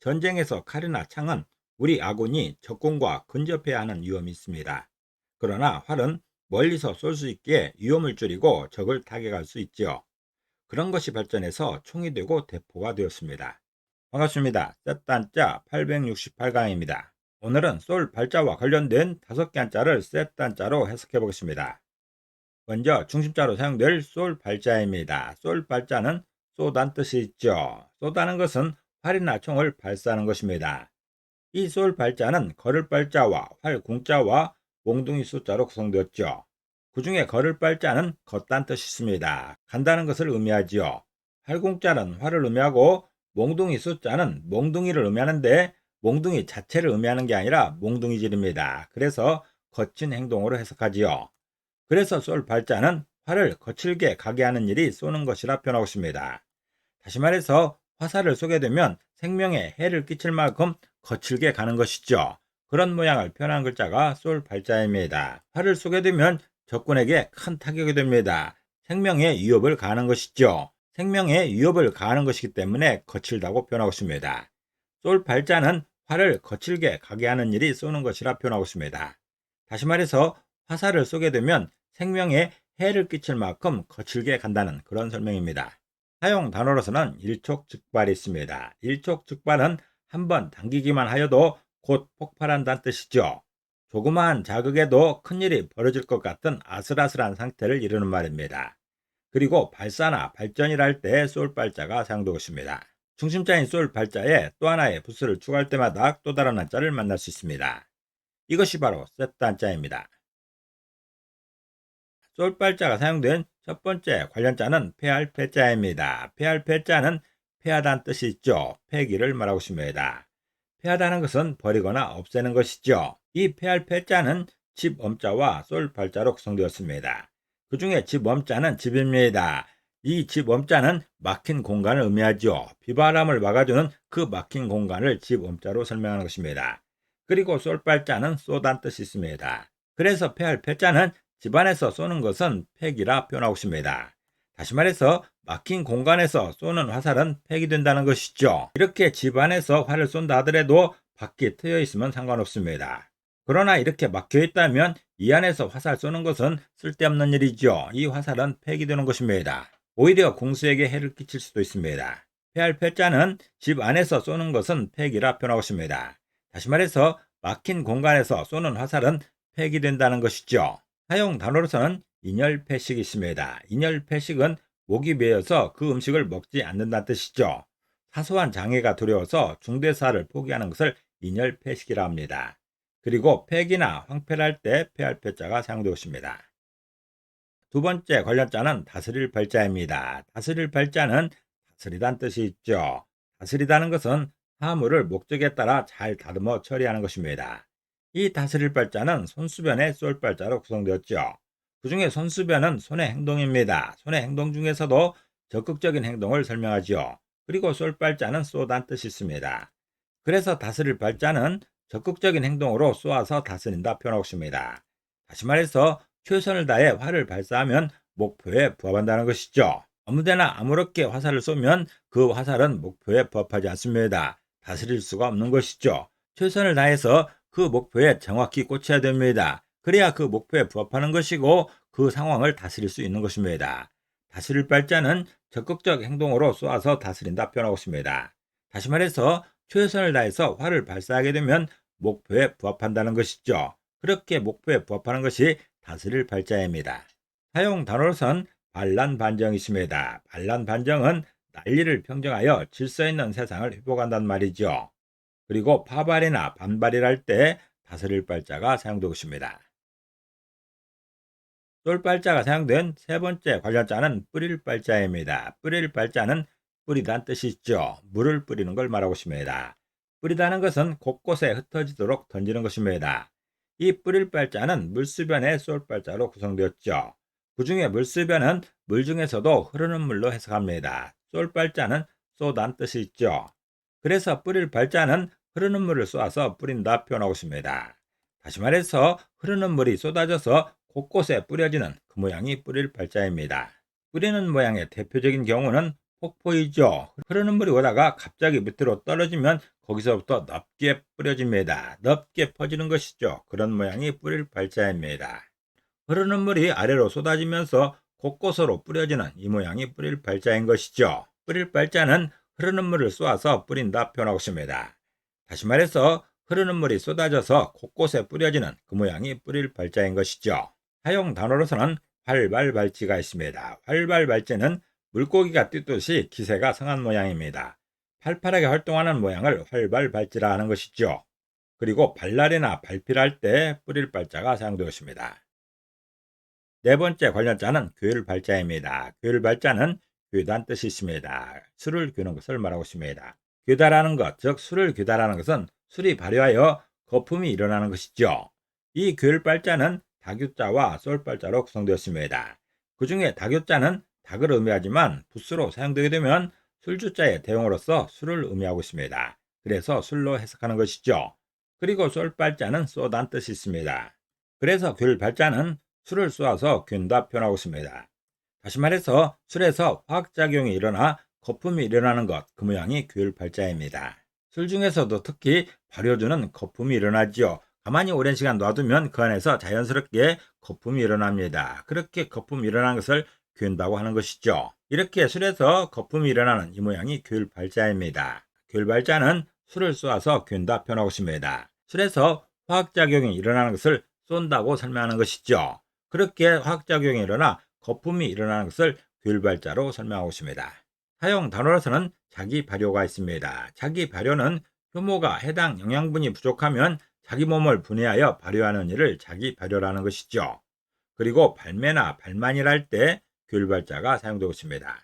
전쟁에서 칼이나 창은 우리 아군이 적군과 근접해야 하는 위험이 있습니다. 그러나 활은 멀리서 쏠 수 있게 위험을 줄이고 적을 타격할 수 있지요. 그런 것이 발전해서 총이 되고 대포가 되었습니다. 반갑습니다. 셋단자 868강입니다. 오늘은 쏠 발자와 관련된 5개 한자를 셋단자로 해석해 보겠습니다. 먼저 중심자로 사용될 쏠 발자입니다. 쏠 발자는 쏘단 뜻이 있죠. 쏘다는 것은 활이나 총을 발사하는 것입니다. 이 쏠 발자는 걸을 발자와 활 궁자와 몽둥이 숫자로 구성되었죠. 그 중에 걸을 발자는 걷다는 뜻이 있습니다. 간다는 것을 의미하지요. 활궁자는 활을 의미하고 몽둥이 숫자는 몽둥이를 의미하는데 몽둥이 자체를 의미하는 게 아니라 몽둥이질입니다. 그래서 거친 행동으로 해석하지요. 그래서 쏠 발자는 활을 거칠게 가게 하는 일이 쏘는 것이라 표현하고 있습니다. 다시 말해서 화살을 쏘게 되면 생명에 해를 끼칠 만큼 거칠게 가는 것이죠. 그런 모양을 표현한 글자가 쏠 발자입니다. 활을 쏘게 되면 적군에게 큰 타격이 됩니다. 생명에 위협을 가하는 것이죠. 생명에 위협을 가하는 것이기 때문에 거칠다고 표현하고 있습니다. 쏠 발자는 활을 거칠게 가게 하는 일이 쏘는 것이라 표현하고 있습니다. 다시 말해서 화살을 쏘게 되면 생명에 해를 끼칠 만큼 거칠게 간다는 그런 설명입니다. 사용 단어로서는 일촉즉발이 있습니다. 일촉즉발은 한번 당기기만 하여도 곧 폭발한다는 뜻이죠. 조그마한 자극에도 큰일이 벌어질 것 같은 아슬아슬한 상태를 이루는 말입니다. 그리고 발사나 발전이라 할때쏠 발자가 사용되고 있습니다. 중심자인 쏠 발자에 또 하나의 부스를 추가할 때마다 또 다른 한자를 만날 수 있습니다. 이것이 바로 세트 한자입니다. 쏠 발자가 사용된 첫 번째 관련자는 폐할 폐자입니다. 폐할 폐자는 폐하다는 뜻이 있죠. 폐기를 말하고 있습니다. 폐하다는 것은 버리거나 없애는 것이죠. 이 폐할 폐자는 집 엄자와 쏠 발자로 구성되었습니다. 그 중에 집 엄자는 집입니다. 이 집 엄자는 막힌 공간을 의미하죠. 비바람을 막아주는 그 막힌 공간을 집 엄자로 설명하는 것입니다. 그리고 쏠 발자는 쏘단 뜻이 있습니다. 그래서 폐할 폐자는 집안에서 쏘는 것은 폐기라 표현하고 있습니다. 다시 말해서 막힌 공간에서 쏘는 화살은 폐기된다는 것이죠. 이렇게 집안에서 활을 쏜다 하더라도 밖에 트여 있으면 상관없습니다. 그러나 이렇게 막혀 있다면 이 안에서 화살 쏘는 것은 쓸데없는 일이죠. 이 화살은 폐기되는 것입니다. 오히려 공수에게 해를 끼칠 수도 있습니다. 폐할 폐자는 집 안에서 쏘는 것은 폐기라 표현하고 있습니다. 다시 말해서 막힌 공간에서 쏘는 화살은 폐기된다는 것이죠. 사용 단어로서는 인열폐식이 있습니다. 인열폐식은 목이 메어서 그 음식을 먹지 않는다는 뜻이죠. 사소한 장애가 두려워서 중대사를 포기하는 것을 인열폐식이라 합니다. 그리고 폐기나 황폐를 할 때 폐할 폐자가 사용되고 있습니다. 두 번째 관련자는 다스릴 발자입니다. 다스릴 발자는 다스리다는 뜻이 있죠. 다스리다는 것은 사물을 목적에 따라 잘 다듬어 처리하는 것입니다. 이 다스릴 발자는 손수변의 쏠 발자로 구성되었죠. 그 중에 손수변은 손의 행동입니다. 손의 행동 중에서도 적극적인 행동을 설명하지요. 그리고 쏠 발자는 쏘단 뜻이 있습니다. 그래서 다스릴 발자는 적극적인 행동으로 쏘아서 다스린다 표현하고 있습니다. 다시 말해서 최선을 다해 활을 발사하면 목표에 부합한다는 것이죠. 아무데나 아무렇게 화살을 쏘면 그 화살은 목표에 부합하지 않습니다. 다스릴 수가 없는 것이죠. 최선을 다해서 그 목표에 정확히 꽂혀야 됩니다. 그래야 그 목표에 부합하는 것이고 그 상황을 다스릴 수 있는 것입니다. 다스릴 발자는 적극적 행동으로 쏘아서 다스린다 표현하고 있습니다. 다시 말해서 최선을 다해서 활을 발사하게 되면 목표에 부합한다는 것이죠. 그렇게 목표에 부합하는 것이 다스릴 발자입니다. 사용 단어로선 반란 반정이 있습니다. 반란 반정은 난리를 평정하여 질서 있는 세상을 회복한다는 말이죠. 그리고 파발이나 반발이라 할때 다스릴 발자가 사용되고 있습니다. 쏠 발자가 사용된 세 번째 관련자는 뿌릴 발자입니다. 뿌릴 발자는 뿌리다는 뜻이 있죠. 물을 뿌리는 걸 말하고 있습니다. 뿌리다는 것은 곳곳에 흩어지도록 던지는 것입니다. 이 뿌릴 발자는 물수변의 쏠 발자로 구성되었죠. 그 중에 물수변은 물 중에서도 흐르는 물로 해석합니다. 쏠 발자는 쏘단 뜻이 있죠. 그래서 뿌릴 발자는 흐르는 물을 쏘아서 뿌린다 표현하고 있습니다. 다시 말해서 흐르는 물이 쏟아져서 곳곳에 뿌려지는 그 모양이 뿌릴 발자입니다. 뿌리는 모양의 대표적인 경우는 폭포이죠. 흐르는 물이 오다가 갑자기 밑으로 떨어지면 거기서부터 넓게 뿌려집니다. 넓게 퍼지는 것이죠. 그런 모양이 뿌릴 발자입니다. 흐르는 물이 아래로 쏟아지면서 곳곳으로 뿌려지는 이 모양이 뿌릴 발자인 것이죠. 뿌릴 발자는 흐르는 물을 쏘아서 뿌린다 표현하고 있습니다. 다시 말해서 흐르는 물이 쏟아져서 곳곳에 뿌려지는 그 모양이 뿌릴 발자인 것이죠. 사용 단어로서는 활발발지가 있습니다. 활발발지는 물고기가 뛰듯이 기세가 성한 모양입니다. 팔팔하게 활동하는 모양을 활발발지라 하는 것이죠. 그리고 발날이나 발필할 때 뿌릴 발자가 사용되었습니다. 네 번째 관련자는 교율 발자입니다. 교율 발자는 교다는 뜻이 있습니다. 술을 교는 것을 말하고 있습니다. 교다라는 것, 즉 술을 교다라는 것은 술이 발효하여 거품이 일어나는 것이죠. 이 교율발자는 다교자와 쏠발자로 구성되었습니다. 그 중에 다교자는 닭을 의미하지만 붓으로 사용되게 되면 술주자의 대용어로서 술을 의미하고 있습니다. 그래서 술로 해석하는 것이죠. 그리고 쏠발자는 쏘단 뜻이 있습니다. 그래서 교율발자는 술을 쏘아서 균다 표현하고 있습니다. 다시 말해서 술에서 화학작용이 일어나 거품이 일어나는 것, 그 모양이 교율발자입니다. 술 중에서도 특히 발효주는 거품이 일어나지요. 가만히 오랜 시간 놔두면 그 안에서 자연스럽게 거품이 일어납니다. 그렇게 거품이 일어나는 것을 교인다고 하는 것이죠. 이렇게 술에서 거품이 일어나는 이 모양이 교율발자입니다. 교율발자는 술을 쏘아서 교인다 표현하고 있습니다. 술에서 화학작용이 일어나는 것을 쏜다고 설명하는 것이죠. 그렇게 화학작용이 일어나 거품이 일어나는 것을 교율발자로 설명하고 있습니다. 사용 단어로서는 자기 발효가 있습니다. 자기 발효는 효모가 해당 영양분이 부족하면 자기 몸을 분해하여 발효하는 일을 자기 발효라는 것이죠. 그리고 발매나 발만이랄 때 교율발자가 사용되고 있습니다.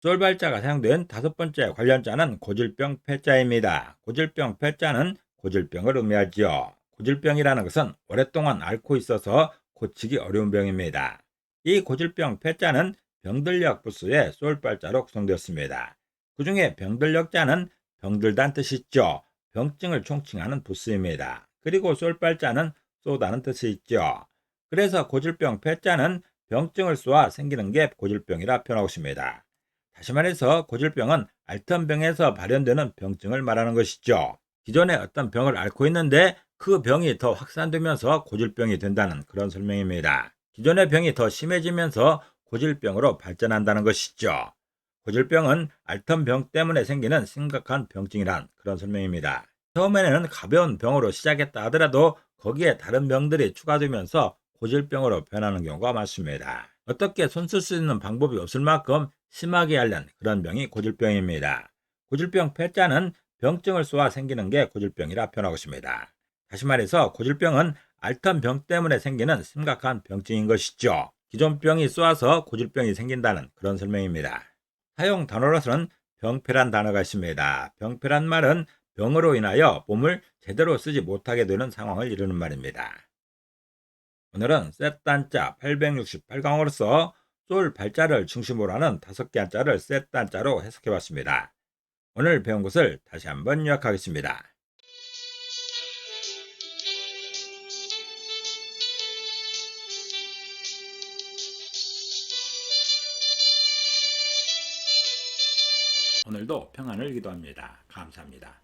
쫄발자가 사용된 다섯 번째 관련자는 고질병 폐자입니다. 고질병 폐자는 고질병을 의미하지요. 고질병이라는 것은 오랫동안 앓고 있어서 고치기 어려운 병입니다. 이 고질병 폐자는 병들력 부수의 쏠발자로 구성되었습니다. 그 중에 병들력자는 병들다는 뜻이 있죠. 병증을 총칭하는 부수입니다. 그리고 쏠발자는 쏘다는 뜻이 있죠. 그래서 고질병 폐자는 병증을 쏘아 생기는 게 고질병이라 표현하고 있습니다. 다시 말해서 고질병은 앓던 병에서 발현되는 병증을 말하는 것이죠. 기존에 어떤 병을 앓고 있는데 그 병이 더 확산되면서 고질병이 된다는 그런 설명입니다. 기존의 병이 더 심해지면서 고질병으로 발전한다는 것이죠. 고질병은 앓던 병 때문에 생기는 심각한 병증이란 그런 설명입니다. 처음에는 가벼운 병으로 시작했다 하더라도 거기에 다른 병들이 추가되면서 고질병으로 변하는 경우가 많습니다. 어떻게 손 쓸 수 있는 방법이 없을 만큼 심하게 앓는 그런 병이 고질병입니다. 고질병 폐자는 병증을 쏘아 생기는 게 고질병이라 표현하고 있습니다. 다시 말해서 고질병은 앓던 병 때문에 생기는 심각한 병증인 것이죠. 기존 병이 쏘아서 고질병이 생긴다는 그런 설명입니다. 사용 단어로서는 병폐란 단어가 있습니다. 병폐란 말은 병으로 인하여 몸을 제대로 쓰지 못하게 되는 상황을 이루는 말입니다. 오늘은 셋단자 868강으로서 쏠 발자를 중심으로 하는 다섯 개 한자를 셋단자로 해석해 봤습니다. 오늘 배운 것을 다시 한번 요약하겠습니다. 오늘도 평안을 기도합니다. 감사합니다.